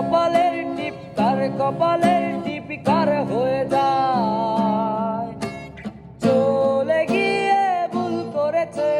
কপালের টিপ কার কপালের টিপ কার হয়ে যায়? চলে গিয়ে ভুল করেছে।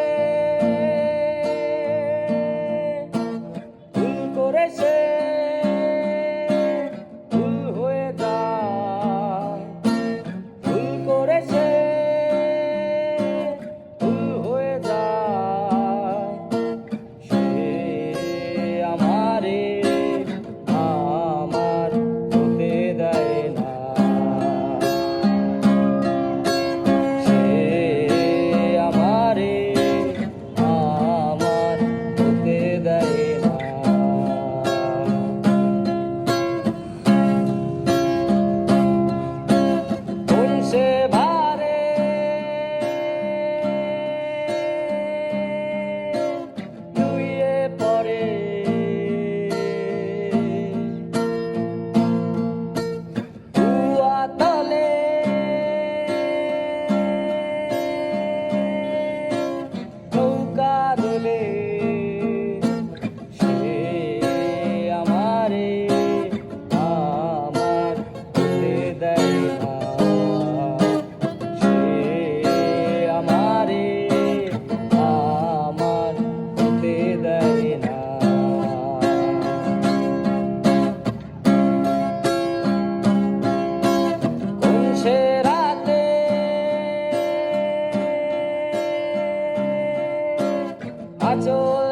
I told